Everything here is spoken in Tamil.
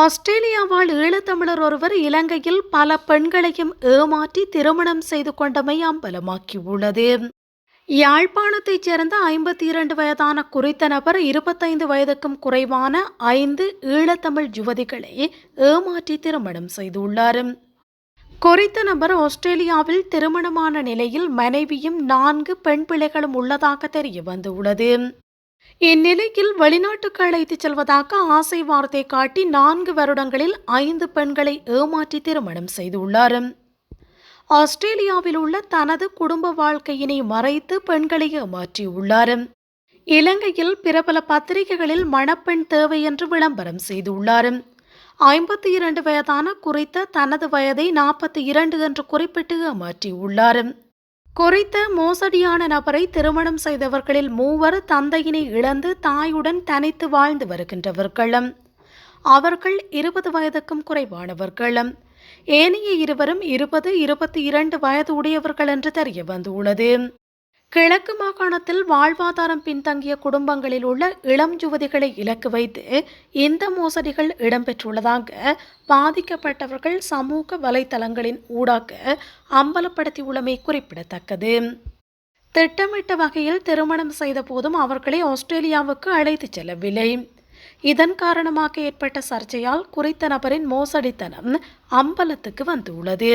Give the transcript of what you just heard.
ஆஸ்திரேலியாவால் ஈழத்தமிழர் ஒருவர் இலங்கையில் பல பெண்களையும் ஏமாற்றி திருமணம் செய்து கொண்டமை அம்பலமாக்கியுள்ளது. யாழ்ப்பாணத்தைச் சேர்ந்த ஐம்பத்தி இரண்டு வயதான குறித்த நபர் இருபத்தைந்து வயதுக்கும் குறைவான ஐந்து ஈழத்தமிழ் யுவதிகளை ஏமாற்றி திருமணம் செய்துள்ளார். குறித்த நபர் ஆஸ்திரேலியாவில் திருமணமான நிலையில் மனைவியும் நான்கு பெண் பிள்ளைகளும் உள்ளதாக தெரிய வந்துள்ளது இந்நிலையில் வெளிநாட்டுக்கு அழைத்துச் செல்வதாக ஆசை வார்த்தை காட்டி நான்கு வருடங்களில் ஐந்து பெண்களை ஏமாற்றி திருமணம் செய்துள்ளார். ஆஸ்திரேலியாவில் உள்ள தனது குடும்ப வாழ்க்கையினை மறைத்து பெண்களை ஏமாற்றியுள்ளார். இலங்கையில் பிரபல பத்திரிகைகளில் மணப்பெண் தேவை என்று விளம்பரம் செய்துள்ளார். ஐம்பத்தி இரண்டு வயதான குறித்த தனது வயதை நாற்பத்தி இரண்டு என்று குறிப்பிட்டு ஏமாற்றியுள்ளார். குறித்த மோசடியான நபரை திருமணம் செய்தவர்களில் மூவர் தந்தையினை இழந்து தாயுடன் தனித்து வாழ்ந்து வருகின்றவர்களும் அவர்கள் இருபது வயதுக்கும் குறைவானவர்களும் ஏனைய இருவரும் இருபது இருபத்தி இரண்டு வயது உடையவர்கள் என்று தெரிய வந்துள்ளது கிழக்கு மாகாணத்தில் வாழ்வாதாரம் பின்தங்கிய குடும்பங்களில் உள்ள இளம் யுவதிகளை இலக்கு வைத்து இந்த மோசடிகள் இடம்பெற்றுள்ளதாக பாதிக்கப்பட்டவர்கள் சமூக வலைதளங்களின் ஊடாக அம்பலப்படுத்தியுள்ளமை குறிப்பிடத்தக்கது. திட்டமிட்ட வகையில் திருமணம் செய்த போதும் அவர்களை ஆஸ்திரேலியாவுக்கு அழைத்துச் செல்லவில்லை. இதன் காரணமாக ஏற்பட்ட சர்ச்சையால் குறித்த நபரின் மோசடித்தனம் அம்பலத்துக்கு வந்துள்ளது.